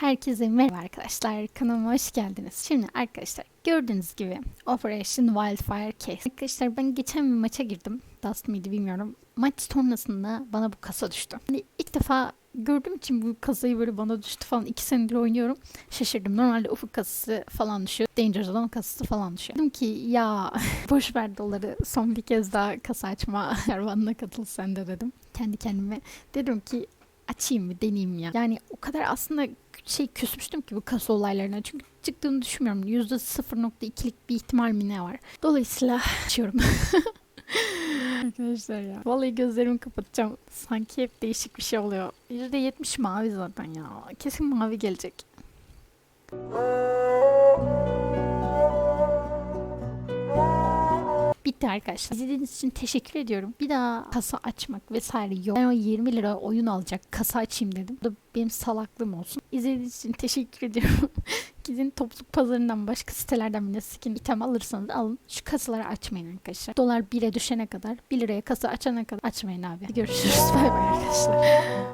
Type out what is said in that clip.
Herkese merhaba arkadaşlar. Kanalıma hoş geldiniz. Şimdi arkadaşlar gördüğünüz gibi Operation Wildfire Case. Arkadaşlar ben geçen bir maça girdim. Dust mıydı bilmiyorum. Maç sonrasında bana bu kasa düştü. Hani ilk defa gördüğüm için bu kasayı böyle bana düştü falan. iki senedir oynuyorum. Şaşırdım. Normalde ufuk kasası falan düşüyor. Danger Zone kasası falan düşüyor. Dedim ki ya boş ver doları son bir kez daha kasa açma kervanına katıl sen de dedim. Kendi kendime dedim ki açayım mı deneyeyim ya. Yani o kadar aslında şey küsmüştüm ki bu kasa olaylarına. Çünkü çıktığını düşünmüyorum. %0.2'lik bir ihtimal mi ne var. Dolayısıyla açıyorum. Arkadaşlar ya. Vallahi gözlerimi kapatacağım. Sanki hep değişik bir şey oluyor. %70 mavi zaten ya. Kesin mavi gelecek. Bitti arkadaşlar. İzlediğiniz için teşekkür ediyorum. Bir daha kasa açmak vesaire yok. Ben o 20 lira oyun alacak kasa açayım dedim. Bu da benim salaklığım olsun. İzlediğiniz için teşekkür ediyorum. Gidin topluluk pazarından başka sitelerden bile skin item alırsanız alın. Şu kasaları açmayın arkadaşlar. Dolar 1'e düşene kadar 1 liraya kasa açana kadar açmayın abi. Görüşürüz. Bay bay arkadaşlar.